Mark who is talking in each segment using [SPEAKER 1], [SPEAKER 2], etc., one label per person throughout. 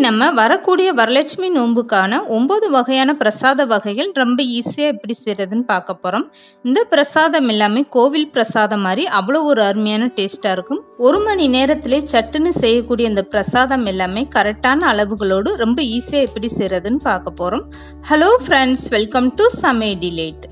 [SPEAKER 1] நம்ம வரக்கூடிய வரலட்சுமி நோன்புக்கான ஒம்பது வகையான பிரசாத வகைகள் ரொம்ப ஈஸியாக எப்படி செய்கிறதுன்னு பார்க்க போகிறோம் இந்த பிரசாதம் எல்லாமே கோவில் பிரசாதம் மாதிரி அவ்வளோ ஒரு அருமையான டேஸ்ட்டாக இருக்கும். ஒரு மணி நேரத்திலே சட்டுன்னு செய்யக்கூடிய இந்த பிரசாதம் எல்லாமே கரெக்டான அளவுகளோடு ரொம்ப ஈஸியாக எப்படி செய்கிறதுன்னு பார்க்க போகிறோம் ஹலோ ஃப்ரெண்ட்ஸ் வெல்கம் டு சமே டிலேட்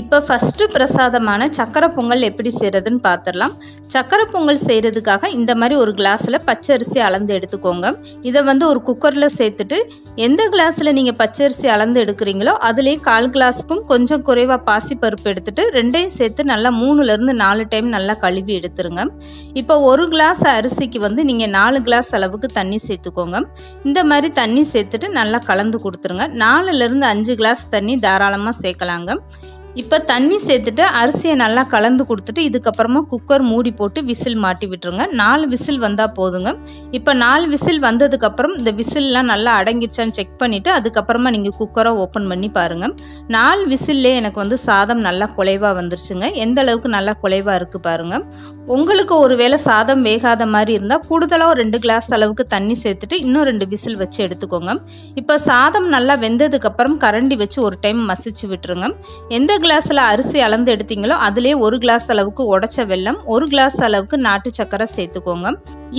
[SPEAKER 1] இப்போ ஃபஸ்ட்டு பிரசாதமான சக்கரை பொங்கல் எப்படி செய்கிறதுன்னு பார்த்துடலாம் சக்கரை பொங்கல் செய்கிறதுக்காக இந்த மாதிரி ஒரு கிளாஸில் பச்சரிசி அளந்து எடுத்துக்கோங்க. இதை வந்து ஒரு குக்கரில் சேர்த்துட்டு எந்த கிளாஸில் நீங்கள் பச்சரிசி அளந்து எடுக்கிறீங்களோ அதுலேயே கால் கிளாஸுக்கும் கொஞ்சம் குறைவாக பாசிப்பருப்பு எடுத்துட்டு ரெண்டையும் சேர்த்து நல்லா மூணுலேருந்து நாலு டைம் நல்லா கழுவி எடுத்துருங்க. இப்போ ஒரு கிளாஸ் அரிசிக்கு வந்து நீங்கள் நாலு கிளாஸ் அளவுக்கு தண்ணி சேர்த்துக்கோங்க. இந்த மாதிரி தண்ணி சேர்த்துட்டு நல்லா கலந்து கொடுத்துருங்க. நாலுலேருந்து அஞ்சு கிளாஸ் தண்ணி தாராளமாக சேர்க்கலாங்க. இப்போ தண்ணி சேர்த்துட்டு அரிசியை நல்லா கலந்து கொடுத்துட்டு இதுக்கப்புறமா குக்கர் மூடி போட்டு விசில் மாட்டி விட்டுருங்க. நாலு விசில் வந்தால் போதுங்க. இப்போ நாலு விசில் வந்ததுக்கப்புறம் இந்த விசில்லாம் நல்லா அடங்கிருச்சான்னு செக் பண்ணிவிட்டு அதுக்கப்புறமா நீங்கள் குக்கரை ஓப்பன் பண்ணி பாருங்கள் நாலு விசில்லே எனக்கு வந்து சாதம் நல்லா குலைவாக வந்துருச்சுங்க. எந்த அளவுக்கு நல்லா குலைவாக இருக்குது பாருங்கள் உங்களுக்கு ஒருவேளை சாதம் வேகாத மாதிரி இருந்தால் கூடுதலாக ஒரு ரெண்டு கிளாஸ் அளவுக்கு தண்ணி சேர்த்துட்டு இன்னும் ரெண்டு விசில் வச்சு எடுத்துக்கோங்க. இப்போ சாதம் நல்லா வெந்ததுக்கப்புறம் கரண்டி வச்சு ஒரு டைம் மசிச்சு விட்டுருங்க. எந்த கிளாஸில் அரிசி அளந்து எடுத்தீங்களோ அதிலே ஒரு கிளாஸ் அளவுக்கு உடச்ச வெல்லம் ஒரு கிளாஸ் அளவுக்கு நாட்டு சக்கரை சேர்த்துக்கோங்க.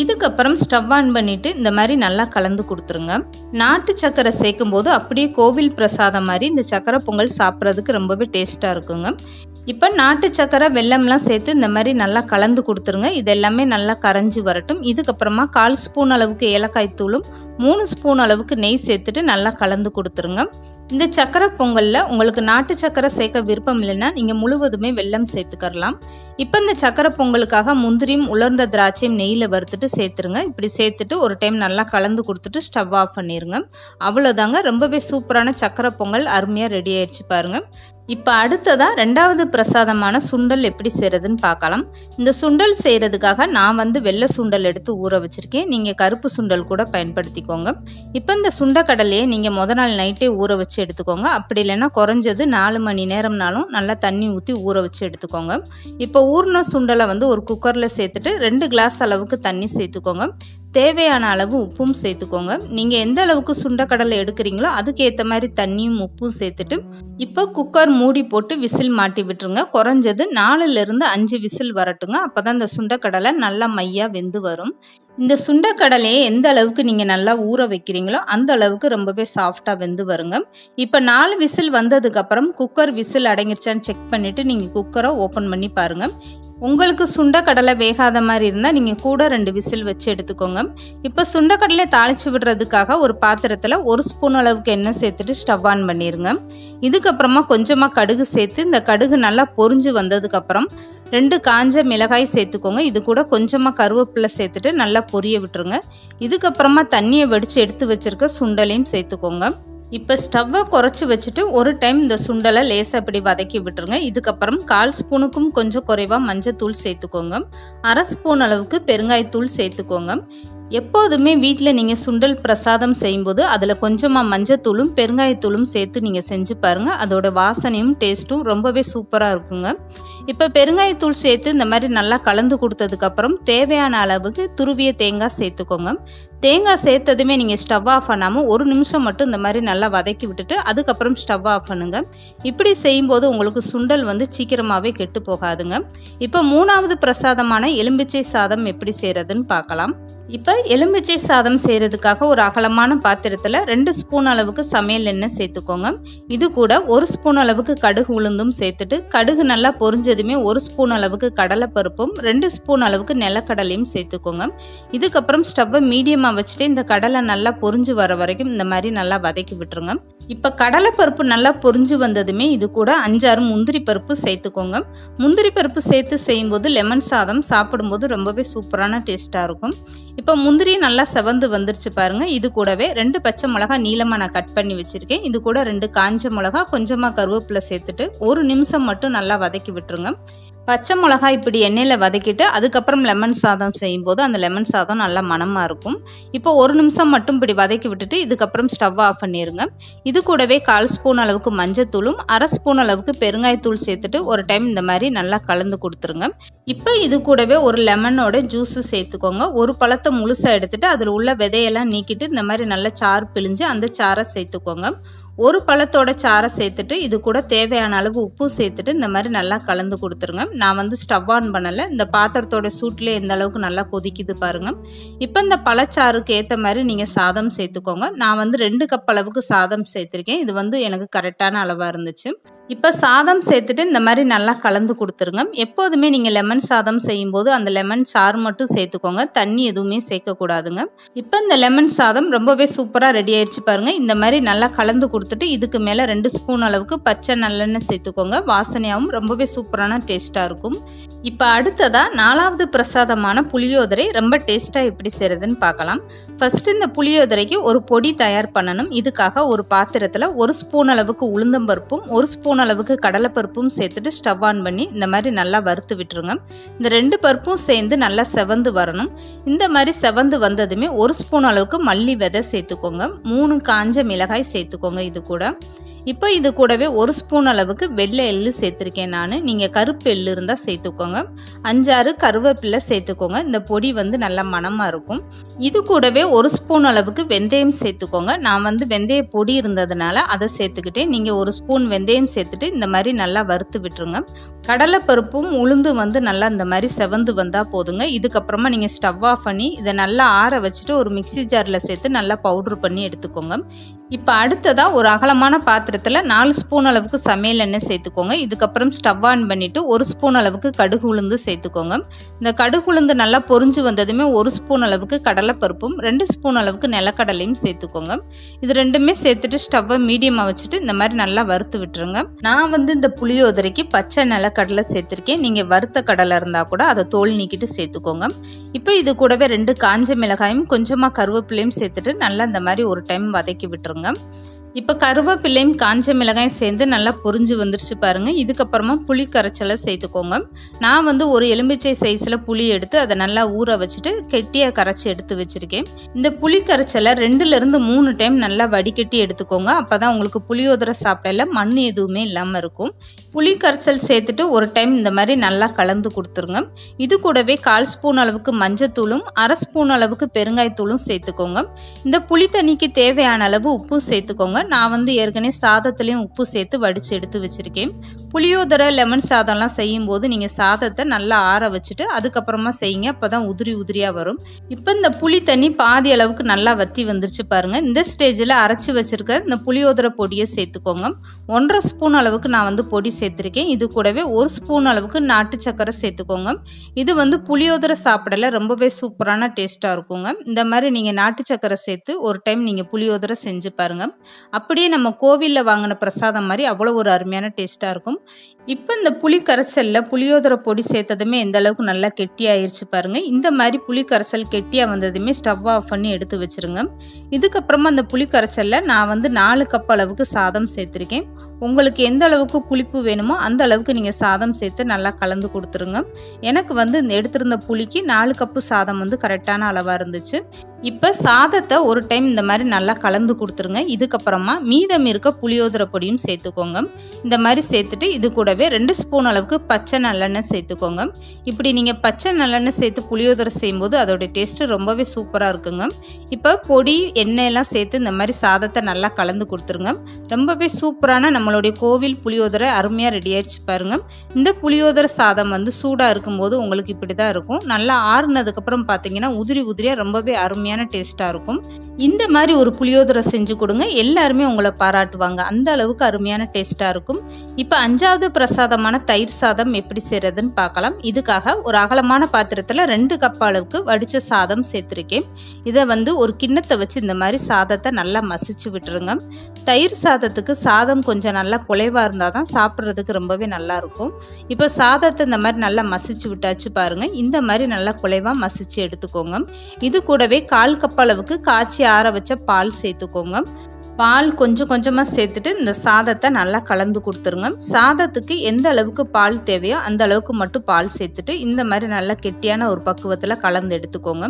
[SPEAKER 1] இதுக்கப்புறம் ஸ்டவ் ஆன் பண்ணிட்டு இந்த மாதிரி நல்லா கலந்து கொடுத்துருங்க. நாட்டு சக்கரை சேர்க்கும் போது அப்படியே கோவில் பிரசாதம் மாதிரி இந்த சக்கரை பொங்கல் சாப்பிட்றதுக்கு ரொம்பவே டேஸ்ட்டாக இருக்குங்க. இப்போ நாட்டு சக்கரை வெல்லம்லாம் சேர்த்து இந்த மாதிரி நல்லா கலந்து கொடுத்துருங்க. இது எல்லாமே நல்லா கரைஞ்சி வரட்டும். இதுக்கப்புறமா கால் ஸ்பூன் அளவுக்கு ஏலக்காய் தூளும் மூணு ஸ்பூன் அளவுக்கு நெய் சேர்த்துட்டு நல்லா கலந்து கொடுத்துருங்க. இந்த சக்கரை பொங்கலில் உங்களுக்கு நாட்டு சக்கரை சேர்க்க விருப்பம் இல்லைன்னா நீங்கள் முழுவதுமே வெள்ளம் சேர்த்துக்கரலாம் இப்போ இந்த சக்கரை பொங்கலுக்காக முந்திரியும் உலர்ந்த திராட்சையும் நெய்யில் வறுத்துட்டு சேர்த்துருங்க. இப்படி சேர்த்துட்டு ஒரு டைம் நல்லா கலந்து கொடுத்துட்டு ஸ்டவ் ஆஃப் பண்ணிடுங்க அவ்வளோதாங்க ரொம்பவே சூப்பரான சக்கரை பொங்கல். அருமையாக ரெடி ஆயிடுச்சு பாருங்கள் இப்போ அடுத்ததாக ரெண்டாவது பிரசாதமான சுண்டல் எப்படி செய்கிறதுன்னு பார்க்கலாம். இந்த சுண்டல் செய்கிறதுக்காக நான் வந்து வெள்ளை சுண்டல் எடுத்து ஊற வச்சுருக்கேன். நீங்கள் கருப்பு சுண்டல் கூட பயன்படுத்திக்கோங்க. இப்போ இந்த சுண்டக்கடலையை நீங்கள் முத நாள் நைட்டே ஊற வச்சு எடுத்துக்கோங்க. அப்படி இல்லைன்னா குறைஞ்சது நாலு மணி நேரம்னாலும் நல்லா தண்ணி ஊற்றி ஊற வச்சு எடுத்துக்கோங்க. இப்போ ஊறின சுண்டலை வந்து ஒரு குக்கரில் சேர்த்துட்டு ரெண்டு கிளாஸ் அளவுக்கு தண்ணி சேர்த்துக்கோங்க. தேவையான அளவு உப்பும் சேர்த்துக்கோங்க. நீங்கள் எந்த அளவுக்கு சுண்டக்கடலை எடுக்கிறீங்களோ அதுக்கேற்ற மாதிரி தண்ணியும் உப்பும் சேர்த்துட்டு இப்போ குக்கர் மூடி போட்டு விசில் மாட்டி விட்டுருங்க. குறைஞ்சது நாலுலேருந்து அஞ்சு விசில் வரட்டுங்க. அப்போ தான் இந்த சுண்டக்கடலை நல்லா மையாக வெந்து வரும். இந்த சுண்டக்கடலையை எந்த அளவுக்கு நீங்கள் நல்லா ஊற வைக்கிறீங்களோ அந்த அளவுக்கு ரொம்பவே சாஃப்டாக வெந்து வருங்க. இப்போ நாலு விசில் வந்ததுக்கப்புறம் குக்கர் விசில் அடங்கிருச்சான்னு செக் பண்ணிவிட்டு நீங்கள் குக்கரை ஓப்பன் பண்ணி பாருங்கள் உங்களுக்கு சுண்டக்கடலை வேகாத மாதிரி இருந்தால் நீங்கள் கூட ரெண்டு விசில் வச்சு எடுத்துக்கோங்க. இப்போ சுண்டக்கடலை தாளித்து விடுறதுக்காக ஒரு பாத்திரத்தில் ஒரு ஸ்பூன் அளவுக்கு எண்ணெய் சேர்த்துட்டு ஸ்டவ் ஆன் பண்ணிடுங்க இதுக்கப்புறமா கொஞ்சமாக கடுகு சேர்த்து இந்த கடுகு நல்லா பொரிஞ்சு வந்ததுக்கப்புறம் ரெண்டு காஞ்ச மிளகாய் சேர்த்துக்கோங்க. இது கூட கொஞ்சமாக கருவேப்பிலை சேர்த்துட்டு நல்லா பொரிய விட்டுருங்க. இதுக்கப்புறமா தண்ணியை வடித்து எடுத்து வச்சிருக்க சுண்டலையும் சேர்த்துக்கோங்க. இப்போ ஸ்டவ்வை குறைச்சி வச்சுட்டு ஒரு டைம் இந்த சுண்டலை லேசாக இப்படி வதக்கி விட்டுருங்க. இதுக்கப்புறம் கால் ஸ்பூனுக்கும் கொஞ்சம் குறைவாக மஞ்சள் தூள் சேர்த்துக்கோங்க. அரை ஸ்பூன் அளவுக்கு பெருங்காயத்தூள் சேர்த்துக்கோங்க. எப்போதுமே வீட்டில் நீங்கள் சுண்டல் பிரசாதம் செய்யும்போது அதில் கொஞ்சமாக மஞ்சத்தூளும் பெருங்காயத்தூளும் சேர்த்து நீங்கள் செஞ்சு பாருங்கள் அதோட வாசனையும் டேஸ்ட்டும் ரொம்பவே சூப்பராக இருக்குங்க. இப்போ பெருங்காயத்தூள் சேர்த்து இந்த மாதிரி நல்லா கலந்து கொடுத்ததுக்கப்புறம் தேவையான அளவுக்கு துருவிய தேங்காய் சேர்த்துக்கோங்க. தேங்காய் சேர்த்ததுமே நீங்கள் ஸ்டவ் ஆஃப் பண்ணாமல் ஒரு நிமிஷம் மட்டும் இந்த மாதிரி நல்லா வதக்கி விட்டுட்டு அதுக்கப்புறம் ஸ்டவ் ஆஃப் பண்ணுங்க. இப்படி செய்யும்போது உங்களுக்கு சுண்டல் வந்து சீக்கிரமாகவே கெட்டு போகாதுங்க. இப்போ மூணாவது பிரசாதமான எலும்பிச்சை சாதம் எப்படி செய்கிறதுன்னு பார்க்கலாம் இப்போ எலுமிச்சை சாதம் செய்கிறதுக்காக ஒரு அகலமான பாத்திரத்தில் ரெண்டு ஸ்பூன் அளவுக்கு சமையல் எண்ணெய் சேர்த்துக்கோங்க. இது கூட ஒரு ஸ்பூன் அளவுக்கு கடுகு உளுந்தும் சேர்த்துட்டு கடுகு நல்லா பொரிஞ்சதுமே ஒரு ஸ்பூன் அளவுக்கு கடலைப்பருப்பும் ரெண்டு ஸ்பூன் அளவுக்கு நிலக்கடலையும் சேர்த்துக்கோங்க. இதுக்கப்புறம் ஸ்டவ்வை மீடியமாக வச்சுட்டு இந்த கடலை நல்லா பொரிஞ்சு வர வரைக்கும் இந்த மாதிரி நல்லா வதக்கி விட்டுருங்க. இப்போ கடலைப்பருப்பு நல்லா பொரிஞ்சு வந்ததுமே இது கூட அஞ்சாறு முந்திரி பருப்பு சேர்த்துக்கோங்க. முந்திரி பருப்பு சேர்த்து செய்யும்போது லெமன் சாதம் சாப்பிடும்போது ரொம்பவே சூப்பரான டேஸ்ட்டாக இருக்கும். இப்போ முந்திரி நல்லா செவந்து வந்துருச்சு பாருங்க. இது கூடவே ரெண்டு பச்சை மிளகா நீளமாக நான் கட் பண்ணி வச்சிருக்கேன். இது கூட ரெண்டு காஞ்ச மிளகா கொஞ்சமாக கருவேப்பிலை சேர்த்துட்டு ஒரு நிமிஷம் மட்டும் நல்லா வதக்கி விட்டுருங்க. பச்சை மிளகாய் இப்படி எண்ணெயில் வதக்கிட்டு அதுக்கப்புறம் லெமன் சாதம் செய்யும்போது அந்த லெமன் சாதம் நல்லா மணமாக இருக்கும். இப்போ ஒரு நிமிஷம் மட்டும் இப்படி வதக்கி விட்டுட்டு இதுக்கப்புறம் ஸ்டவ் ஆஃப் பண்ணிடுங்க இது கூடவே கால் ஸ்பூன் அளவுக்கு மஞ்சத்தூளும் அரை ஸ்பூன் அளவுக்கு பெருங்காயத்தூள் சேர்த்துட்டு ஒரு டைம் இந்த மாதிரி நல்லா கலந்து கொடுத்துருங்க. இப்போ இது கூடவே ஒரு லெமனோட ஜூஸு சேர்த்துக்கோங்க. ஒரு பழத்தை முழுசாக எடுத்துட்டு அதில் உள்ள விதையெல்லாம் நீக்கிட்டு இந்த மாதிரி நல்லா சாறு பிழிஞ்சு அந்த சாறை சேர்த்துக்கோங்க. ஒரு பழத்தோட சாறை சேர்த்துட்டு இது கூட தேவையான அளவு உப்பு சேர்த்துட்டு இந்த மாதிரி நல்லா கலந்து கொடுத்துருங்க. நான் வந்து ஸ்டவ் ஆன் பண்ணலை. இந்த பாத்திரத்தோட சூட்லேயே எந்த அளவுக்கு நல்லா கொதிக்குது பாருங்க. இப்போ இந்த பழச்சாறுக்கு ஏற்ற மாதிரி நீங்கள் சாதம் சேர்த்துக்கோங்க. நான் வந்து ரெண்டு கப் அளவுக்கு சாதம் சேர்த்துருக்கேன். இது வந்து எனக்கு கரெக்டான அளவாக இருந்துச்சு. இப்போ சாதம் சேர்த்துட்டு இந்த மாதிரி நல்லா கலந்து கொடுத்துருங்க. எப்போதுமே நீங்கள் லெமன் சாதம் செய்யும்போது அந்த லெமன் சாறு மட்டும் சேர்த்துக்கோங்க. தண்ணி எதுவுமே சேர்க்கக்கூடாதுங்க இப்போ இந்த லெமன் சாதம் ரொம்பவே சூப்பராக ரெடி ஆயிடுச்சு பாருங்க. இந்த மாதிரி நல்லா கலந்து கொடுத்துட்டு இதுக்கு மேலே ரெண்டு ஸ்பூன் அளவுக்கு பச்சை நல்லெண்ணெய் சேர்த்துக்கோங்க. வாசனையாகவும் ரொம்பவே சூப்பரான டேஸ்ட்டாக இருக்கும். இப்போ அடுத்ததாக நாலாவது பிரசாதமான புளியோதரை ரொம்ப டேஸ்ட்டாக எப்படி செய்கிறதுன்னு பார்க்கலாம். ஃபர்ஸ்ட் இந்த புளியோதரைக்கு ஒரு பொடி தயார் பண்ணணும். இதுக்காக ஒரு பாத்திரத்தில் ஒரு ஸ்பூன் அளவுக்கு உளுந்தம்பருப்பும் ஒரு ஸ்பூன் அளவுக்கு கடலைப்பருப்பும் சேர்த்துட்டு ஸ்டவ் ஆன் பண்ணி இந்த மாதிரி நல்லா வறுத்து விட்டுருங்க. இந்த ரெண்டு பருப்பும் சேர்ந்து நல்லா செவந்து வரணும். இந்த மாதிரி செவந்து வந்ததுமே ஒரு ஸ்பூன் அளவுக்கு மல்லி விதை சேர்த்துக்கோங்க. மூணு காஞ்ச மிளகாய் சேர்த்துக்கோங்க இது கூட. இப்போ இது கூடவே ஒரு ஸ்பூன் அளவுக்கு வெள்ளை எள்ளு சேர்த்துருக்கேன் நான். நீங்கள் கருப்பு எள்ளு இருந்தால் சேர்த்துக்கோங்க. அஞ்சாறு கருவேப்பிலை சேர்த்துக்கோங்க. இந்த பொடி வந்து நல்லா மணமாக இருக்கும். இது கூடவே ஒரு ஸ்பூன் அளவுக்கு வெந்தயம் சேர்த்துக்கோங்க. நான் வந்து வெந்தய பொடி இருந்ததுனால அதை சேர்த்துக்கிட்டேன். நீங்கள் ஒரு ஸ்பூன் வெந்தயம் சேர்த்துட்டு இந்த மாதிரி நல்லா வறுத்து விட்டுருங்க. கடலைப்பருப்பும் உளுந்து வந்து நல்லா இந்த மாதிரி செவந்து வந்தால் போதுங்க. இதுக்கப்புறமா நீங்கள் ஸ்டவ் ஆஃப் பண்ணி இதை நல்லா ஆற வச்சுட்டு ஒரு மிக்சி ஜாரில் சேர்த்து நல்லா பவுட்ரு பண்ணி எடுத்துக்கோங்க. இப்போ அடுத்ததாக ஒரு அகலமான பாத்திரத்தில் நாலு ஸ்பூன் அளவுக்கு சமையல் எண்ணெய் சேர்த்துக்கோங்க. இதுக்கப்புறம் ஸ்டவ் ஆன் பண்ணிவிட்டு ஒரு ஸ்பூன் அளவுக்கு கடுகு உளுந்து சேர்த்துக்கோங்க. இந்த கடுகு உளுந்து நல்லா பொரிஞ்சு வந்ததுமே ஒரு ஸ்பூன் அளவுக்கு கடலைப்பருப்பும் ரெண்டு ஸ்பூன் அளவுக்கு நிலக்கடலையும் சேர்த்துக்கோங்க. இது ரெண்டுமே சேர்த்துட்டு ஸ்டவ்வை மீடியமாக வச்சுட்டு இந்த மாதிரி நல்லா வறுத்து விட்டுருங்க. நான் வந்து இந்த புளியோதரைக்கு பச்சை நிலக்கடலை சேர்த்துருக்கேன். நீங்கள் வறுத்த கடலை இருந்தால் கூட அதை தோல் நீக்கிட்டு சேர்த்துக்கோங்க. இப்போ இது கூடவே ரெண்டு காஞ்ச மிளகாயும் கொஞ்சமாக கருவேப்பிலையும் சேர்த்துட்டு நல்லா இந்த மாதிரி ஒரு டைம் வதக்கி விட்டுருங்க. சொல்லுவாங்க இப்போ கருவேப்பிலையும் காஞ்ச மிளகாயும் சேர்ந்து நல்லா பொரிஞ்சு வந்துருச்சு பாருங்க. இதுக்கப்புறமா புளி கரைச்சலை சேர்த்துக்கோங்க. நான் வந்து ஒரு எலுமிச்சை சைஸில் புளி எடுத்து அதை நல்லா ஊற வச்சுட்டு கெட்டியாக கரைச்சி எடுத்து வச்சுருக்கேன். இந்த புளி கரைச்சலை ரெண்டுலேருந்து மூணு டைம் நல்லா வடிகட்டி எடுத்துக்கோங்க. அப்போ தான் உங்களுக்கு புளியோதரை சாப்பிடல மண் எதுவுமே இல்லாமல் இருக்கும். புளி கரைச்சல் சேர்த்துட்டு ஒரு டைம் இந்த மாதிரி நல்லா கலந்து கொடுத்துருங்க. இது கூடவே கால் ஸ்பூன் அளவுக்கு மஞ்சத்தூளும் அரை ஸ்பூன் அளவுக்கு பெருங்காயத்தூளும் சேர்த்துக்கோங்க. இந்த புளி தண்ணிக்கு தேவையான அளவு உப்பும் சேர்த்துக்கோங்க. நான் வந்து ஏற்கனவே சாதத்துலேயும் உப்பு சேர்த்து வடித்து எடுத்து வச்சுருக்கேன். புளியோதரை லெமன் சாதம்லாம் செய்யும்போது நீங்கள் சாதத்தை நல்லா ஆற வச்சுட்டு அதுக்கப்புறமா செய்யுங்க. அப்போ தான் உதிரி உதிரியாக வரும். இப்போ இந்த புளி தண்ணி பாதி அளவுக்கு நல்லா வத்தி வந்துருச்சு பாருங்க. இந்த ஸ்டேஜில் அரைச்சி வச்சுருக்க இந்த புளியோதரை பொடியை சேர்த்துக்கோங்க. ஒன்றரை ஸ்பூன் அளவுக்கு நான் வந்து பொடி சேர்த்துருக்கேன். இது கூடவே ஒரு ஸ்பூன் அளவுக்கு நாட்டு சக்கரை சேர்த்துக்கோங்க. இது வந்து புளியோதரை சாப்பிடல ரொம்பவே சூப்பரான டேஸ்ட்டாக இருக்குங்க. இந்த மாதிரி நீங்கள் நாட்டு சக்கரை சேர்த்து ஒரு டைம் நீங்கள் புளியோதரை செஞ்சு பாருங்கள் அப்படியே நம்ம கோவிலில் வாங்கின பிரசாதம் மாதிரி அவ்வளோ ஒரு அருமையான டேஸ்ட்டாக இருக்கும். இப்போ இந்த புளி கரைசலில் புளியோதரை பொடி சேர்த்ததுமே எந்த அளவுக்கு நல்லா கெட்டியாயிருச்சு பாருங்கள் இந்த மாதிரி புளி கரைசல் கெட்டியாக வந்ததுமே ஸ்டவ் ஆஃப் பண்ணி எடுத்து வச்சிருங்க. இதுக்கப்புறமா அந்த புளி கரைசலில் நான் வந்து நாலு கப் அளவுக்கு சாதம் சேர்த்துருக்கேன். உங்களுக்கு எந்த அளவுக்கு புளிப்பு வேணுமோ அந்த அளவுக்கு நீங்கள் சாதம் சேர்த்து நல்லா கலந்து கொடுத்துருங்க. எனக்கு வந்து இந்த எடுத்திருந்த புளிக்கு நாலு கப்பு சாதம் வந்து கரெக்டான அளவாக இருந்துச்சு. இப்போ சாதத்தை ஒரு டைம் இந்த மாதிரி நல்லா கலந்து கொடுத்துருங்க. இதுக்கப்புறமா மீதம் இருக்க புளியோதரை பொடியும் சேர்த்துக்கோங்க. இந்த மாதிரி சேர்த்துட்டு இது கூட கூடவே ரெண்டு ஸ்பூன் அளவுக்கு பச்சை நல்லெண்ணெய் சேர்த்துக்கோங்க. இப்படி நீங்கள் பச்சை நல்லெண்ணெய் சேர்த்து புளியோதரை செய்யும்போது அதோட டேஸ்ட்டு ரொம்பவே சூப்பராக இருக்குங்க. இப்போ பொடி எண்ணெயெல்லாம் சேர்த்து இந்த மாதிரி சாதத்தை நல்லா கலந்து கொடுத்துருங்க. ரொம்பவே சூப்பரான நம்மளுடைய கோவில் புளியோதரை அருமையாக ரெடி ஆயிடுச்சு பாருங்க. இந்த புளியோதரை சாதம் வந்து சூடாக இருக்கும்போது உங்களுக்கு இப்படி தான் இருக்கும். நல்லா ஆறுனதுக்கப்புறம் பார்த்தீங்கன்னா உதிரி உதிரியாக ரொம்பவே அருமையான டேஸ்ட்டாக இருக்கும். இந்த மாதிரி ஒரு புளியோதரை செஞ்சு கொடுங்க. எல்லாருமே உங்களை பாராட்டுவாங்க. அந்த அளவுக்கு அருமையான டேஸ்ட்டாக இருக்கும். இப்போ அஞ்சாவது பிரசாதமான தயிர் சாதம் எப்படி செய்கிறதுன்னு பார்க்கலாம். இதுக்காக ஒரு அகலமான பாத்திரத்தில் ரெண்டு கப் அளவுக்கு வடித்த சாதம் சேர்த்துருக்கேன். இதை வந்து ஒரு கிண்ணத்தை வச்சு இந்த மாதிரி சாதத்தை நல்லா மசிச்சு விட்டுருங்க. தயிர் சாதத்துக்கு சாதம் கொஞ்சம் நல்லா குலைவாக இருந்தால் தான் சாப்பிட்றதுக்கு ரொம்பவே நல்லா இருக்கும். இப்போ சாதத்தை இந்த மாதிரி நல்லா மசிச்சு விட்டாச்சு பாருங்கள் இந்த மாதிரி நல்லா குலைவாக மசிச்சு எடுத்துக்கோங்க. இது கூடவே கால் கப் அளவுக்கு காய்ச்சி ஆற வச்ச பால் சேர்த்துக்கோங்க. பால் கொஞ்சம் கொஞ்சமாக சேர்த்துட்டு இந்த சாதத்தை நல்லா கலந்து கொடுத்துருங்க. சாதத்துக்கு எந்த அளவுக்கு பால் தேவையோ அந்த அளவுக்கு மட்டும் பால் சேர்த்துட்டு இந்த மாதிரி நல்லா கெட்டியான ஒரு பக்குவத்தில் கலந்து எடுத்துக்கோங்க.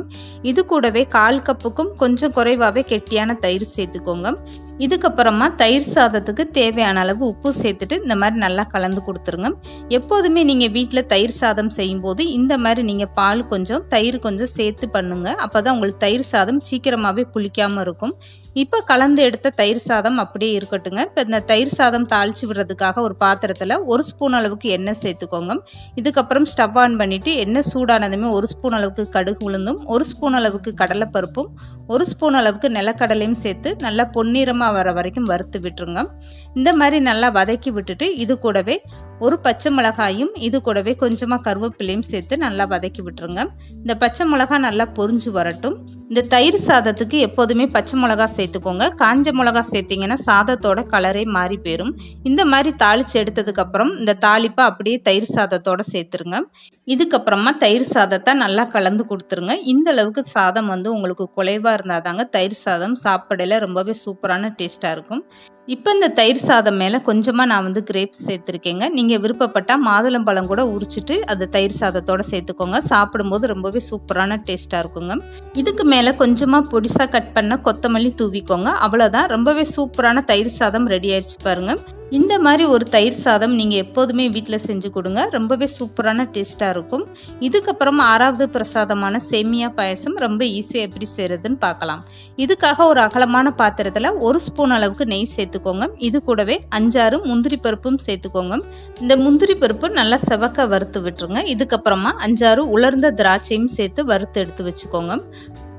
[SPEAKER 1] இது கூடவே கால் கப்புக்கும் கொஞ்சம் குறைவாகவே கெட்டியான தயிர் சேர்த்துக்கோங்க. இதுக்கப்புறமா தயிர் சாதத்துக்கு தேவையான அளவு உப்பு சேர்த்துட்டு இந்த மாதிரி நல்லா கலந்து கொடுத்துருங்க. எப்போதுமே நீங்கள் வீட்டில் தயிர் சாதம் செய்யும்போது இந்த மாதிரி நீங்கள் பால் கொஞ்சம் தயிர் கொஞ்சம் சேர்த்து பண்ணுங்க. அப்போ தான் உங்களுக்கு தயிர் சாதம் சீக்கிரமாகவே புளிக்காமல் இருக்கும். இப்போ கலந்து எடுத்த தயிர் சாதம் அப்படியே இருக்கட்டுங்க. இப்போ இந்த தயிர் சாதம் தாளிச்சு விடுறதுக்காக ஒரு பாத்திரத்தில் ஒரு ஸ்பூன் அளவுக்கு எண்ணெய் சேர்த்துக்கோங்க. இதுக்கப்புறம் ஸ்டவ் ஆன் பண்ணிவிட்டு எண்ணெய் சூடானதுமே ஒரு ஸ்பூன் அளவுக்கு கடுகு உளுந்தும் ஒரு ஸ்பூன் அளவுக்கு கடலைப்பருப்பும் ஒரு ஸ்பூன் அளவுக்கு நிலக்கடலையும் சேர்த்து நல்லா பொன்னிறமாக வர வரைக்கும் வறுத்து விட்டுருங்க. இந்த மாதிரி நல்லா வதக்கி விட்டுட்டு இது கூடவே ஒரு பச்சை மிளகாயும் இது கூடவே கொஞ்சமாக கருவேப்பிலையும் சேர்த்து நல்லா வதக்கி விட்டுருங்க. இந்த பச்சை மிளகா நல்லா பொரிஞ்சு வரட்டும். இந்த தயிர் சாதத்துக்கு எப்போதுமே பச்சை மிளகா சேர்த்துக்கோங்க. காஞ்ச மிளகா சேர்த்திங்கன்னா சாதத்தோட கலரே மாறி போயிடும் இந்த மாதிரி தாளிச்சு எடுத்ததுக்கப்புறம் இந்த தாளிப்பை அப்படியே தயிர் சாதத்தோட சேர்த்துருங்க. இதுக்கப்புறமா தயிர் சாதத்தை நல்லா கலந்து கொடுத்துருங்க. இந்த அளவுக்கு சாதம் வந்து உங்களுக்கு குலைவாக இருந்தால் தாங்க தயிர் சாதம் சாப்பிடல ரொம்பவே சூப்பரான டேஸ்ட்டாக இருக்கும். இப்போ இந்த தயிர் சாதம் மேலே கொஞ்சமாக நான் வந்து கிரேப்ஸ் சேர்த்துருக்கேங்க. நீங்கள் விருப்பப்பட்டால் மாதுளம்பழம் கூட உரிச்சிட்டு அது தயிர் சாதத்தோட சேர்த்துக்கோங்க. சாப்பிடும்போது ரொம்பவே சூப்பரான டேஸ்ட்டாக இருக்குங்க. இதுக்கு மேலே கொஞ்சமாக பொடிசாக கட் பண்ண கொத்தமல்லி தூவிக்கோங்க. அவ்வளோதான் ரொம்பவே சூப்பரான தயிர் சாதம் ரெடி ஆயிடுச்சு பாருங்க. இந்த மாதிரி ஒரு தயிர் சாதம் நீங்கள் எப்போதுமே வீட்டில் செஞ்சு கொடுங்க. ரொம்பவே சூப்பரான டேஸ்ட்டாக இருக்கும். இதுக்கப்புறம் ஆறாவது பிரசாதமான சேமியா பாயசம் ரொம்ப ஈஸியாக எப்படி செய்கிறதுன்னு பார்க்கலாம். இதுக்காக ஒரு அகலமான பாத்திரத்தில் ஒரு ஸ்பூன் அளவுக்கு நெய் சேர்த்துக்கோங்க. இது கூடவே அஞ்சாறு முந்திரி பருப்பும் சேர்த்துக்கோங்க. இந்த முந்திரி பருப்பு நல்லா செவக்க வறுத்து விட்டுருங்க. இதுக்கப்புறமா அஞ்சாறு உலர்ந்த திராட்சையும் சேர்த்து வறுத்து எடுத்து வச்சுக்கோங்க.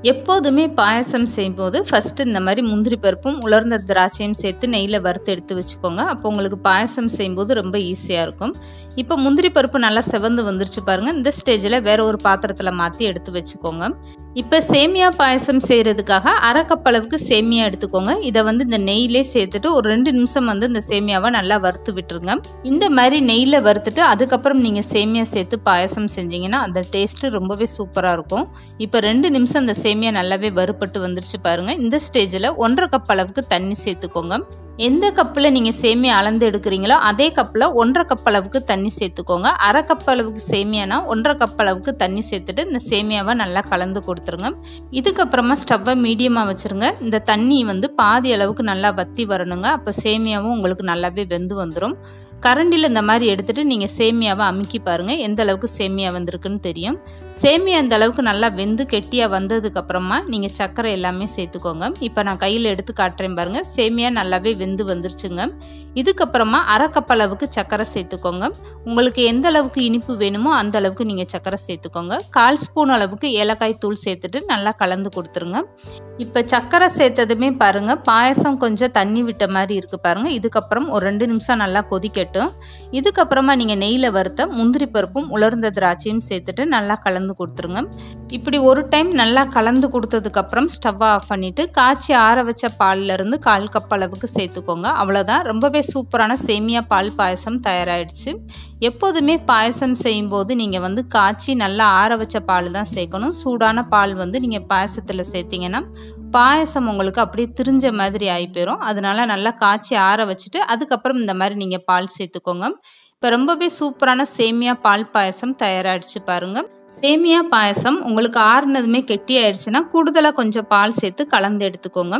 [SPEAKER 1] எப்போதுமே பாயசம் செய்யும்போது ஃபஸ்ட்டு இந்த மாதிரி முந்திரி பருப்பும் உலர்ந்த திராட்சையும் சேர்த்து நெய்யில் வறுத்து எடுத்து வச்சுக்கோங்க. அப்போ உங்களுக்கு பாயசம் செய்யும்போது ரொம்ப ஈஸியாக இருக்கும். இப்போ முந்திரி பருப்பு நல்லா செவந்து வந்துருச்சு பாருங்கள் இந்த ஸ்டேஜில் வேற ஒரு பாத்திரத்தில் மாற்றி எடுத்து வச்சுக்கோங்க. இப்போ சேமியா பாயசம் செய்கிறதுக்காக அரை கப் அளவுக்கு சேமியா எடுத்துக்கோங்க. இதை வந்து இந்த நெய்யிலே சேர்த்துட்டு ஒரு ரெண்டு நிமிஷம் வந்து இந்த சேமியாவை நல்லா வறுத்து விட்டுருங்க. இந்த மாதிரி நெய்யில் வறுத்துட்டு அதுக்கப்புறம் நீங்கள் சேமியா சேர்த்து பாயசம் செஞ்சீங்கன்னா அந்த டேஸ்ட்டு ரொம்பவே சூப்பராக இருக்கும். இப்போ ரெண்டு நிமிஷம் இந்த சேமியா நல்லாவே வறுப்பட்டு வந்துருச்சு பாருங்கள் இந்த ஸ்டேஜில் ஒன்றரை கப் அளவுக்கு தண்ணி சேர்த்துக்கோங்க. எந்த கப்பில் நீங்கள் சேமியா அளந்து எடுக்கிறீங்களோ அதே கப்பில் ஒன்றரை கப் அளவுக்கு தண்ணி சேர்த்துக்கோங்க. அரை கப் அளவுக்கு சேமியானா ஒன்றரை கப் அளவுக்கு தண்ணி சேர்த்துட்டு இந்த சேமியாவை நல்லா கலந்து கொடுத்து கொடுத்துருங்க இதுக்கப்புறமா ஸ்டவ்வை மீடியமாக வச்சுருங்க. இந்த தண்ணி வந்து பாதி அளவுக்கு நல்லா வத்தி வரணுங்க. அப்போ சேமியாவும் உங்களுக்கு நல்லாவே வெந்து வந்துடும் கரண்டியில் இந்த மாதிரி எடுத்துகிட்டு நீங்கள் சேமியாவை அமுக்கி பாருங்கள் எந்த அளவுக்கு சேமியா வந்திருக்குன்னு தெரியும். சேமியா இந்த அளவுக்கு நல்லா வெந்து கெட்டியாக வந்ததுக்கப்புறமா நீங்கள் சர்க்கரை எல்லாமே சேர்த்துக்கோங்க. இப்போ நான் கையில் எடுத்து காட்டுறேன் பாருங்கள் சேமியா நல்லாவே வெந்து வந்துருச்சுங்க. இதுக்கப்புறமா அரை கப் அளவுக்கு சர்க்கரை சேர்த்துக்கோங்க. உங்களுக்கு எந்த அளவுக்கு இனிப்பு வேணுமோ அந்த அளவுக்கு நீங்கள் சர்க்கரை சேர்த்துக்கோங்க. கால் ஸ்பூன் அளவுக்கு ஏலக்காய் தூள் சேர்த்துட்டு நல்லா கலந்து கொடுத்துருங்க. இப்போ சர்க்கரை சேர்த்ததுமே பாருங்கள் பாயசம் கொஞ்சம் தண்ணி விட்ட மாதிரி இருக்குது பாருங்கள் இதுக்கப்புறம் ஒரு ரெண்டு நிமிஷம் நல்லா கொதிக்கட்டும். இதுக்கப்புறமா நீங்கள் நெய்யில் வறுத்த முந்திரி பருப்பும் உலர்ந்த திராட்சையும் சேர்த்துட்டு நல்லா கலந்து கொடுத்துருங்க. இப்படி ஒரு டைம் நல்லா கலந்து கொடுத்ததுக்கப்புறம் ஸ்டவ்வை ஆஃப் பண்ணிவிட்டு காய்ச்சி ஆற வச்ச பால்லேருந்து கால் கப் அளவுக்கு சேர்த்துக்கோங்க. அவ்வளோதான் ரொம்பவே சூப்பரான சேமியா பால் பாயசம் தயாராகிடுச்சு எப்போதுமே பாயசம் செய்யும்போது நீங்கள் வந்து காய்ச்சி நல்லா ஆற வச்ச பால் தான் சேர்க்கணும். சூடான பால் வந்து நீங்கள் பாயசத்தில் சேர்த்தீங்கன்னா பாயசம் உங்களுக்கு அப்படியே திரிஞ்ச மாதிரி ஆகி போயிடும் அதனால நல்லா காய்ச்சி ஆற வச்சுட்டு அதுக்கப்புறம் இந்த மாதிரி நீங்கள் பால் சேர்த்துக்கோங்க. இப்போ ரொம்பவே சூப்பரான சேமியா பால் பாயசம் தயாராகிடுச்சு பாருங்கள் சேமியா பாயசம் உங்களுக்கு ஆறுனதுமே கெட்டி ஆயிடுச்சுன்னா கூடுதலாக கொஞ்சம் பால் சேர்த்து கலந்து எடுத்துக்கோங்க.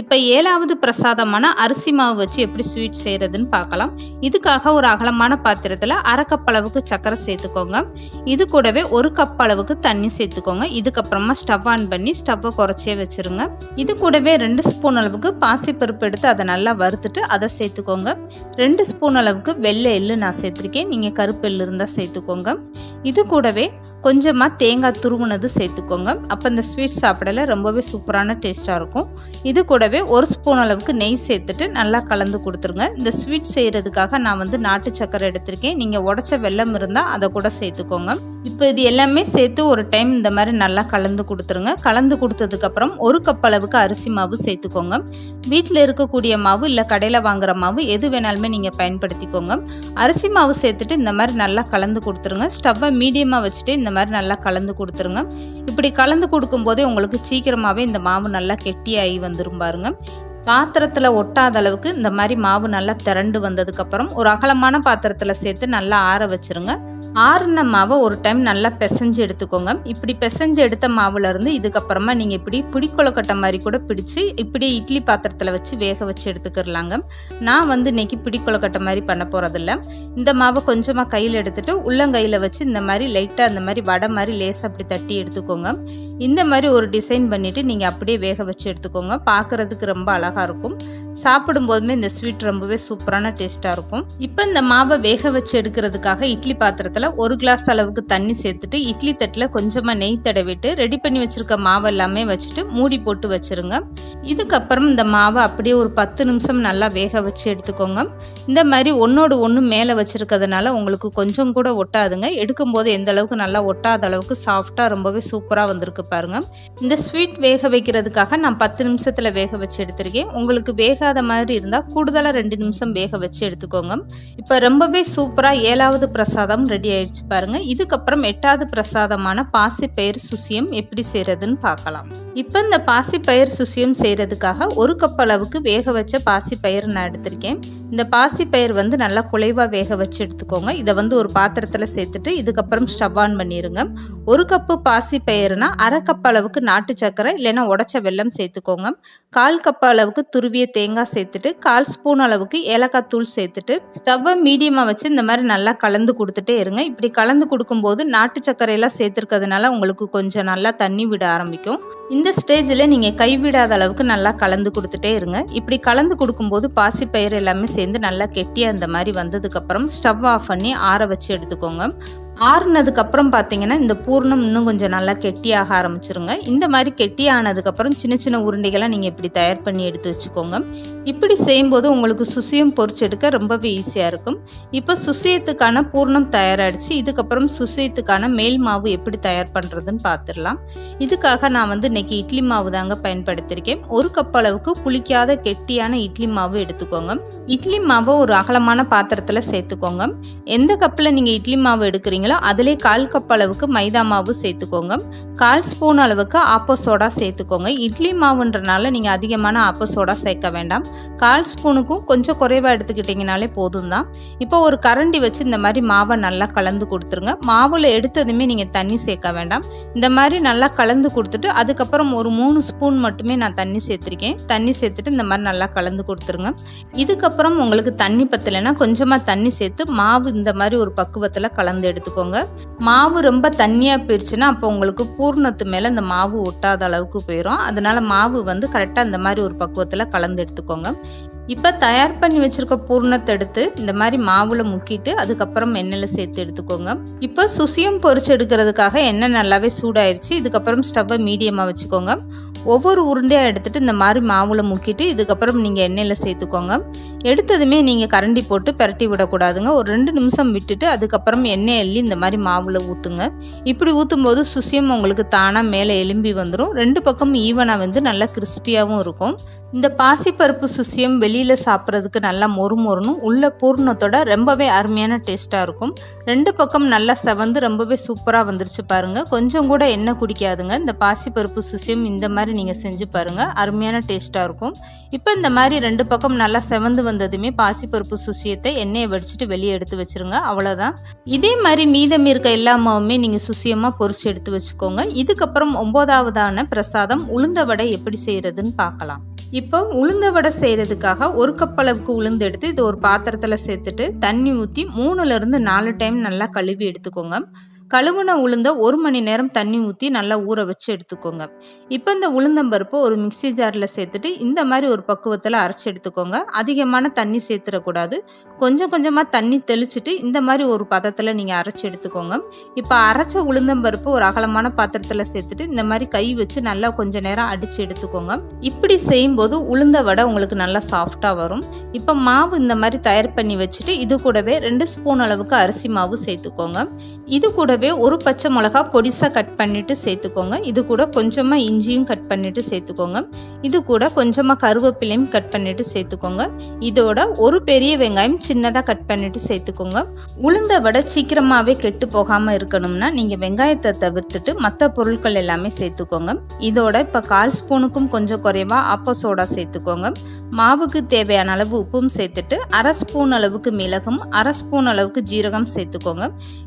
[SPEAKER 1] இப்போ ஏழாவது பிரசாதமான அரிசி மாவு வச்சு எப்படி ஸ்வீட் செய்கிறதுன்னு பார்க்கலாம். இதுக்காக ஒரு அகலமான பாத்திரத்தில் அரை கப் அளவுக்கு சர்க்கரை சேர்த்துக்கோங்க. இது கூடவே ஒரு கப் அளவுக்கு தண்ணி சேர்த்துக்கோங்க. இதுக்கப்புறமா ஸ்டவ் ஆன் பண்ணி ஸ்டவ்வை குறைச்சே வச்சுருங்க. இது கூடவே ரெண்டு ஸ்பூன் அளவுக்கு பாசிப்பருப்பு எடுத்து அதை நல்லா வறுத்துட்டு அதை சேர்த்துக்கோங்க. ரெண்டு ஸ்பூன் அளவுக்கு வெள்ளை எள்ளு நான் சேர்த்துருக்கேன். நீங்கள் கருப்பு எள்ளு இருந்தால் சேர்த்துக்கோங்க. இது கூடவே கொஞ்சமாக தேங்காய் துருவுனது சேர்த்துக்கோங்க. அப்போ இந்த ஸ்வீட் சாப்பிடல ரொம்பவே சூப்பரான டேஸ்ட்டாக இருக்கும். இது கூடவே ஒரு ஸ்பூன் அளவுக்கு நெய் சேர்த்துட்டு நல்லா கலந்து கொடுத்துருங்க. இந்த ஸ்வீட் செய்கிறதுக்காக நான் வந்து நாட்டு சக்கரை எடுத்திருக்கேன். நீங்கள் உடச்ச வெல்லம் இருந்தால் அதை கூட சேர்த்துக்கோங்க. இப்போ இது எல்லாமே சேர்த்து ஒரு டைம் இந்த மாதிரி நல்லா கலந்து கொடுத்துருங்க. கலந்து கொடுத்ததுக்கப்புறம் ஒரு கப் அளவுக்கு அரிசி மாவு சேர்த்துக்கோங்க. வீட்டில் இருக்கக்கூடிய மாவு இல்லை கடையில் வாங்குற மாவு எது வேணாலுமே நீங்கள் பயன்படுத்திக்கோங்க. அரிசி மாவு சேர்த்துட்டு இந்த மாதிரி நல்லா கலந்து கொடுத்துருங்க. ஸ்டவ்வை மீடியமாக வச்சுட்டு இந்த இந்த மாதிரி நல்லா கலந்து கொடுத்துருங்க. இப்படி கலந்து கொடுக்கும்போதே உங்களுக்கு சீக்கிரமாகவே இந்த மாவு நல்லா கெட்டியாகி வந்துடும் பாருங்க. பாத்திரத்தில் ஒட்டாத அளவுக்கு இந்த மாதிரி மாவு நல்லா திரண்டு வந்ததுக்கப்புறம் ஒரு அகலமான பாத்திரத்தில் சேர்த்து நல்லா ஆற வச்சிருங்க. ஆறுன மாவை ஒரு டைம் நல்லா பிசைஞ்சு எடுத்துக்கோங்க. இப்படி பிசைஞ்சு எடுத்த மாவுலேருந்து இதுக்கப்புறமா நீங்கள் இப்படி பிடிக்கொலக்கட்டை மாதிரி கூட பிடிச்சு இப்படி இட்லி பாத்திரத்தில் வச்சு வேக வச்சு எடுத்துக்கிறலாங்க. நான் வந்து இன்னைக்கு பிடிக்கொலக்கட்டை மாதிரி பண்ண போகிறதில்ல இந்த மாவை கொஞ்சமாக கையில் எடுத்துகிட்டு உள்ளங்கையில் வச்சு இந்த மாதிரி லைட்டாக இந்த மாதிரி வடை மாதிரி லேசாக அப்படி தட்டி எடுத்துக்கோங்க. இந்த மாதிரி ஒரு டிசைன் பண்ணிவிட்டு நீங்கள் அப்படியே வேக வச்சு எடுத்துக்கோங்க. பார்க்குறதுக்கு ரொம்ப அழகாக இருக்கும். சாப்பிடும் போதுமே இந்த ஸ்வீட் ரொம்பவே சூப்பரான டேஸ்டா இருக்கும். இப்போ இந்த மாவை வேக வச்சு எடுக்கிறதுக்காக இட்லி பாத்திரத்துல ஒரு கிளாஸ் அளவுக்கு தண்ணி சேர்த்துட்டு இட்லி தட்டுல கொஞ்சமா நெய் தடவிட்டு ரெடி பண்ணி வச்சிருக்க மாவு எல்லாமே வச்சுட்டு மூடி போட்டு வச்சிருங்க. இதுக்கப்புறம் இந்த மாவை அப்படியே ஒரு பத்து நிமிஷம் நல்லா வேக வச்சு எடுத்துக்கோங்க. இந்த மாதிரி ஒன்னோடு ஒன்று மேலே வச்சிருக்கிறதுனால உங்களுக்கு கொஞ்சம் கூட ஒட்டாதுங்க. எடுக்கும்போது எந்த அளவுக்கு நல்லா ஒட்டாத அளவுக்கு சாஃப்டாக ரொம்பவே சூப்பராக வந்திருக்கு பாருங்க. இந்த ஸ்வீட் வேக வைக்கிறதுக்காக நான் பத்து நிமிஷத்தில் வேக வச்சு எடுத்திருக்கேன். உங்களுக்கு வேக வேகாத மாதிரி இருந்தால் கூடுதலாக ரெண்டு நிமிஷம் வேக வச்சு எடுத்துக்கோங்க. இப்போ ரொம்பவே சூப்பராக ஏழாவது பிரசாதம் ரெடி ஆயிடுச்சு பாருங்க. இதுக்கப்புறம் எட்டாவது பிரசாதமான பாசிப்பயிர் சுசியம் எப்படி செய்யறதுன்னு பார்க்கலாம். இப்போ இந்த பாசிப்பயிர் சுசியம் செய்யறதுக்காக ஒரு கப் அளவுக்கு வேக வச்ச பாசிப்பயிர் நான் எடுத்திருக்கேன். இந்த பாசிப்பயிர் வந்து நல்லா குலைவாக வேக வச்சு எடுத்துக்கோங்க. இதை வந்து ஒரு பாத்திரத்தில் சேர்த்துட்டு இதுக்கப்புறம் ஸ்டவ் ஆன் பண்ணிடுங்க ஒரு கப்பு பாசிப்பயிர்னா அரை கப் அளவுக்கு நாட்டு சக்கரை இல்லைன்னா உடச்ச வெல்லம் சேர்த்துக்கோங்க. கால் கப் அளவுக்கு துருவிய தேங்காய் சேர்த்துட்டு கால் ஸ்பூன் அளவுக்கு ஏலக்காய் தூள் சேர்த்துட்டு ஸ்டவ்வை மீடியமாக வச்சு இந்த மாதிரி நல்லா கலந்து கொடுத்துட்டே இருங்க. இப்படி கலந்து கொடுக்கும்போது நாட்டு சர்க்கரையெல்லாம் சேர்த்துருக்கிறதுனால உங்களுக்கு கொஞ்சம் நல்லா தண்ணி விட ஆரம்பிக்கும். இந்த ஸ்டேஜில் நீங்கள் கைவிடாத அளவுக்கு நல்லா கலந்து கொடுத்துட்டே இருங்க. இப்படி கலந்து கொடுக்கும்போது பாசிப்பயிறு எல்லாமே சேர்ந்து நல்லா கெட்டியாக இந்த மாதிரி வந்ததுக்கப்புறம் ஸ்டவ் ஆஃப் பண்ணி ஆற வச்சு எடுத்துக்கோங்க. ஆறுனதுக்கப்புறம் பார்த்தீங்கன்னா இந்த பூர்ணம் இன்னும் கொஞ்சம் நல்லா கெட்டியாக ஆரம்பிச்சிருங்க. இந்த மாதிரி கெட்டியானதுக்கப்புறம் சின்ன சின்ன உருண்டைகளை நீங்கள் இப்படி தயார் பண்ணி எடுத்து வச்சுக்கோங்க. இப்படி செய்யும்போது உங்களுக்கு சுசியம் பொறிச்செடுக்க ரொம்பவே ஈஸியாக இருக்கும். இப்போ சுசியத்துக்கான பூர்ணம் தயாராகிடுச்சு இதுக்கப்புறம் சுசியத்துக்கான மேல் மாவு எப்படி தயார் பண்ணுறதுன்னு பார்த்துடலாம் இதுக்காக நான் வந்து இன்னைக்கு இட்லி மாவு தாங்க பயன்படுத்தியிருக்கேன் ஒரு கப் அளவுக்கு புளிக்காத கெட்டியான இட்லி மாவு எடுத்துக்கோங்க. இட்லி மாவை ஒரு அகலமான பாத்திரத்தில் சேர்த்துக்கோங்க. எந்த கப்பில் நீங்கள் இட்லி மாவு எடுக்கிறீங்களோ அதிலே கால் கப் அளவுக்கு மைதா மாவு சேர்த்துக்கோங்க. கால் ஸ்பூன் அளவுக்கு ஆப்போ சோடா சேர்த்துக்கோங்க. இட்லி மாவுன்றனால நீங்கள் அதிகமான ஆப்போ சோடா சேர்க்க வேண்டாம். கால் ஸ்பூனுக்கும் கொஞ்சம் குறைவாக எடுத்துக்கிட்டிங்கனாலே போதும் தான் இப்போ ஒரு கரண்டி வச்சு இந்த மாதிரி மாவை நல்லா கலந்து கொடுத்துருங்க. மாவில் எடுத்ததுமே நீங்கள் தண்ணி சேர்க்க வேண்டாம். இந்த மாதிரி நல்லா கலந்து கொடுத்துட்டு அதுக்கப்புறம் அதுக்கப்புறம் ஒரு மூணு ஸ்பூன் மட்டுமே நான் தண்ணி சேர்த்துருக்கேன். தண்ணி சேர்த்துட்டு இந்த மாதிரி நல்லா கலந்து கொடுத்துருங்க. இதுக்கப்புறம் உங்களுக்கு தண்ணி பத்தலைன்னா கொஞ்சமாக தண்ணி சேர்த்து மாவு இந்த மாதிரி ஒரு பக்குவத்தில் கலந்து எடுத்துக்கோங்க. மாவு ரொம்ப தண்ணியாக போயிடுச்சுன்னா அப்போ உங்களுக்கு பூர்ணத்து மேலே இந்த மாவு ஒட்டாத அளவுக்கு போயிடும் அதனால மாவு வந்து கரெக்டாக இந்த மாதிரி ஒரு பக்குவத்தில் கலந்து எடுத்துக்கோங்க. இப்போ தயார் பண்ணி வச்சுருக்க பூர்ணத்தை எடுத்து இந்த மாதிரி மாவில் முக்கிட்டு அதுக்கப்புறம் எண்ணெயில் சேர்த்து எடுத்துக்கோங்க. இப்போ சுசியம் பொறிச்சு எடுக்கிறதுக்காக எண்ணெய் நல்லாவே சூடாயிருச்சு. இதுக்கப்புறம் ஸ்டவ்வை மீடியமாக வச்சுக்கோங்க. ஒவ்வொரு உருண்டையாக எடுத்துகிட்டு இந்த மாதிரி மாவில் முக்கிட்டு இதுக்கப்புறம் நீங்கள் எண்ணெயில் சேர்த்துக்கோங்க. எடுத்ததுமே நீங்கள் கரண்டி போட்டு பிரட்டி விடக்கூடாதுங்க. ஒரு ரெண்டு நிமிஷம் விட்டுட்டு அதுக்கப்புறம் எண்ணெய் எள்ளி இந்த மாதிரி மாவில் ஊற்றுங்க இப்படி ஊற்றும் போது சுசியம் உங்களுக்கு தானாக மேலே எலும்பி வந்துடும் ரெண்டு பக்கமும் ஈவனாக வந்து நல்லா கிறிஸ்பியாகவும் இருக்கும். இந்த பாசிப்பருப்பு சுசியம் வெளியில் சாப்பிட்றதுக்கு நல்லா மொறு மொறுனும் உள்ள பூர்ணத்தோட ரொம்பவே அருமையான டேஸ்ட்டாக இருக்கும். ரெண்டு பக்கம் நல்லா செவந்து ரொம்பவே சூப்பராக வந்துருச்சு பாருங்க. கொஞ்சம் கூட எண்ணெய் குடிக்காதுங்க. இந்த பாசிப்பருப்பு சுசியம் இந்த மாதிரி நீங்கள் செஞ்சு பாருங்க. அருமையான டேஸ்ட்டாக இருக்கும். இப்போ இந்த மாதிரி ரெண்டு பக்கம் நல்லா செவந்து வந்ததுமே பாசிப்பருப்பு சுசியத்தை எண்ணெயை வடிச்சிட்டு வெளியே எடுத்து வச்சிருங்க. அவ்வளோதான் இதே மாதிரி மீதம் இருக்க எல்லா மாவுமே நீங்கள் சுசியமாக பொறிச்சு எடுத்து வச்சுக்கோங்க. இதுக்கப்புறம் ஒம்போதாவதான பிரசாதம் உளுந்த வடை எப்படி செய்கிறதுன்னு பார்க்கலாம். இப்போ உளுந்த வடை செய்கிறதுக்காக ஒரு கப் அளவுக்கு உளுந்து எடுத்து இது ஒரு பாத்திரத்தில் சேர்த்துட்டு தண்ணி ஊற்றி மூணுலேருந்து நாலு டைம் நல்லா கழுவி எடுத்துக்கோங்க. கழுவுன உளுந்த ஒரு மணி நேரம் தண்ணி ஊற்றி நல்லா ஊற வச்சு எடுத்துக்கோங்க. இப்போ இந்த உளுந்தம்பருப்பு ஒரு மிக்சி ஜாரில் சேர்த்துட்டு இந்த மாதிரி ஒரு பக்குவத்தில் அரைச்சி எடுத்துக்கோங்க. அதிகமான தண்ணி சேர்த்துடக்கூடாது. கொஞ்சம் கொஞ்சமாக தண்ணி தெளிச்சிட்டு இந்த மாதிரி ஒரு பதத்தில் நீங்கள் அரைச்சி எடுத்துக்கோங்க. இப்போ அரைச்ச உளுந்தம்பருப்பு ஒரு அகலமான பாத்திரத்தில் சேர்த்துட்டு இந்த மாதிரி கை வச்சு நல்லா கொஞ்ச நேரம் அடித்து எடுத்துக்கோங்க. இப்படி செய்யும்போது உளுந்த வடை உங்களுக்கு நல்லா சாஃப்டாக வரும். இப்போ மாவு இந்த மாதிரி தயார் பண்ணி வச்சுட்டு இது கூடவே ரெண்டு ஸ்பூன் அளவுக்கு அரிசி மாவு சேர்த்துக்கோங்க. இது கூட கூடவே ஒரு பச்சை மிளகா பொடிசாக கட் பண்ணிட்டு சேர்த்துக்கோங்க. இது கூட கொஞ்சமாக இஞ்சியும் கட் பண்ணிட்டு சேர்த்துக்கோங்க. இது கூட கொஞ்சமாக கருவேப்பிலையும் கட் பண்ணிட்டு சேர்த்துக்கோங்க. இதோட ஒரு பெரிய வெங்காயம் சின்னதாக கட் பண்ணிட்டு சேர்த்துக்கோங்க. உளுந்த வடை சீக்கிரமாகவே கெட்டு போகாமல் இருக்கணும்னா நீங்கள் வெங்காயத்தை தவிர்த்துட்டு மற்ற பொருட்கள் எல்லாமே சேர்த்துக்கோங்க. இதோட இப்போ கால் ஸ்பூனுக்கும் கொஞ்சம் குறைவா ஆப்போ சோடா சேர்த்துக்கோங்க. மாவுக்கு தேவையான அளவு உப்பும் சேர்த்துட்டு அரை ஸ்பூன் அளவுக்கு மிளகும் அரை ஸ்பூன் அளவுக்கு ஜீரகம் சேர்த்துக்கோங்க.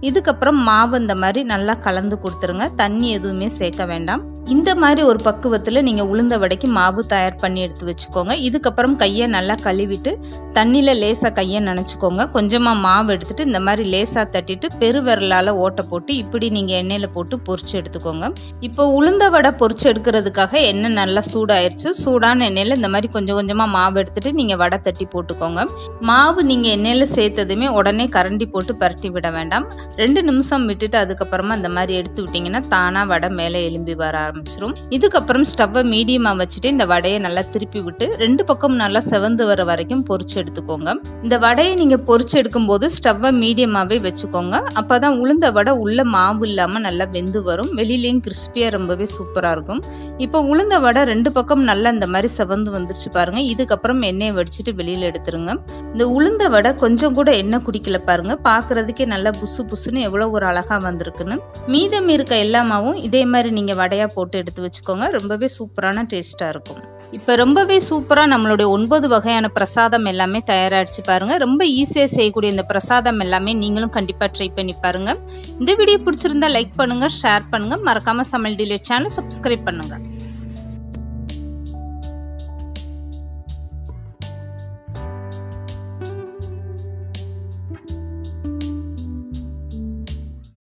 [SPEAKER 1] இதுக்கப்புறம் மாவு இந்த மாதிரி நல்லா கலந்து கொடுத்துருங்க. தண்ணி எதுவுமே சேர்க்க வேண்டாம். இந்த மாதிரி ஒரு பக்குவத்தில் நீங்கள் உளுந்த வடைக்கு மாவு தயார் பண்ணி எடுத்து வச்சுக்கோங்க. இதுக்கப்புறம் கையை நல்லா கழுவிட்டு தண்ணியில் லேசாக கையை நினச்சிக்கோங்க. கொஞ்சமாக மாவு எடுத்துகிட்டு இந்த மாதிரி லேசாக தட்டிட்டு பெருவிரலால் ஓட்டை போட்டு இப்படி நீங்கள் எண்ணெயில் போட்டு பொறிச்சு எடுத்துக்கோங்க. இப்போ உளுந்த வடை பொறிச்சு எடுக்கிறதுக்காக எண்ணெய் நல்லா சூடாயிருச்சு. சூடான எண்ணெயில் இந்த மாதிரி கொஞ்சம் கொஞ்சமாக மாவு எடுத்துகிட்டு நீங்கள் வடை தட்டி போட்டுக்கோங்க. மாவு நீங்கள் எண்ணெயில் சேர்த்ததுமே உடனே கரண்டி போட்டு பரட்டி விட வேண்டாம். ரெண்டு நிமிஷம் விட்டுட்டு அதுக்கப்புறமா இந்த மாதிரி எடுத்து விட்டிங்கன்னா தானாக வடை மேலே எலும்பி வர ஆரம்பிச்சிடும் இதுக்கப்புறம் ஸ்டவ்வை மீடியமாக வச்சுட்டு இந்த வடையை நல்லா திருப்பி விட்டு ரெண்டு பக்கம் நல்லா செவந்து வர வரைக்கும் பொரிச்சு எடுத்துக்கோங்க. இந்த வடையை நீங்கள் எடுக்கும் எடுக்கும்போது ஸ்டவ்வை மீடியமாகவே வச்சுக்கோங்க. அப்போ தான் உளுந்த வடை உள்ள மாவு இல்லாமல் நல்லா வெந்து வரும். வெளியிலையும் கிறிஸ்பியா ரொம்பவே சூப்பராக இருக்கும். இப்போ உளுந்த வடை ரெண்டு பக்கம் நல்லா இந்த மாதிரி செவந்து வந்துருச்சு பாருங்க. இதுக்கப்புறம் எண்ணெயை வடிச்சிட்டு வெளியில் எடுத்துருங்க. இந்த உளுந்த வடை கொஞ்சம் கூட எண்ணெய் குடிக்கல பாருங்க. பார்க்கறதுக்கே நல்லா புசு புசுன்னு எவ்வளோ ஒரு அழகா வந்திருக்குன்னு. மீதம் இருக்க எல்லாமாவும் இதே மாதிரி நீங்கள் வடையா போட்டு எடுத்து வச்சுக்கோங்க. ரொம்பவே சூப்பரான டேஸ்ட்டாக இருக்கும். இப்போ ரொம்பவே சூப்பராக நம்மளுடைய ஒன்பது வகையான பிரசாதம் எல்லாமே தயாராகிடுச்சு பாருங்கள் ரொம்ப ஈஸியாக செய்யக்கூடிய இந்த பிரசாதம் எல்லாமே நீங்களும் கண்டிப்பாக ட்ரை பண்ணி பாருங்கள் இந்த வீடியோ பிடிச்சிருந்தா லைக் பண்ணுங்கள் ஷேர் பண்ணுங்கள் மறக்காமல் சமையல் டிலே சேனல் சப்ஸ்கிரைப் பண்ணுங்கள்